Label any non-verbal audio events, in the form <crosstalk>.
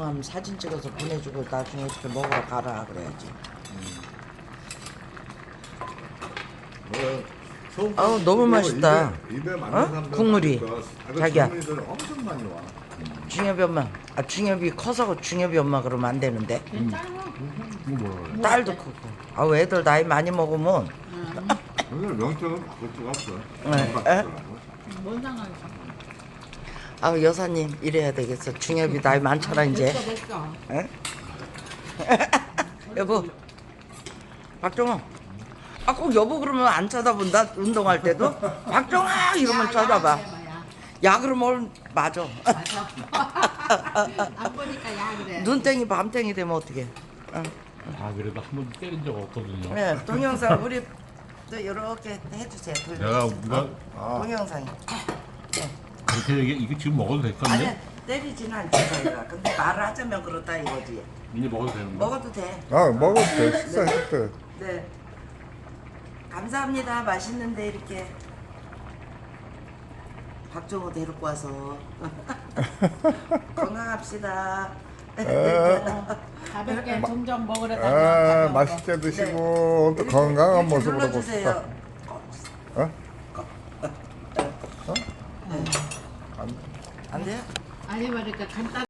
하면 사진 찍어서 보내주고 나중에 이렇게 먹으러 가라 그래야지. 뭐, 아우, 너무 맛있다. 입에, 입에 맞는 어? 사람들 국물이. 많으니까 자기야. 젊은이들 엄청 많이 와. 중엽이 엄마. 아 중엽이 커서 중엽이 엄마 그러면 안 되는데. 이거 뭐야? 딸도 크고. 아 애들 나이 많이 먹으면 오늘 명칭은 바꿀 수가 없어. 네. 뭔 상관이야? 아 여사님 이래야 되겠어. 중엽이 나이 많잖아 이제. 됐어 됐어. 에? <laughs> 여보. 박정호. 아 꼭 여보 그러면 안 쳐다본다 운동할 때도 박정아 이러면 쳐다봐. 야 그러면 맞아. 맞아. <laughs> 안 보니까 야 그래. 눈땡이 밤땡이 되면 어떻게? 어. 아 그래도 한 번도 때린 적 없거든요. 네 동영상 우리 또 이렇게 해주세요. 내가 동영상. 누가 아, 동영상이. 그렇게 얘기 이거 지금 먹어도 될 아니 건데? 때리지는 않지 저희가. 근데 말을 하자면 그렇다 이거지. 이제 먹어도 되는 거? 먹어도 돼. 아 먹어도 돼. 식사했을 때. 네. 감사합니다. 맛있는데 이렇게 박정호 데리고 와서 <laughs> 건강합시다. 가볍게 점점 아 먹으려다가 맛있게 드시고 또 건강한 이렇게 모습으로. 봅시다. 어? 안 돼요? 아니 말니까 간단.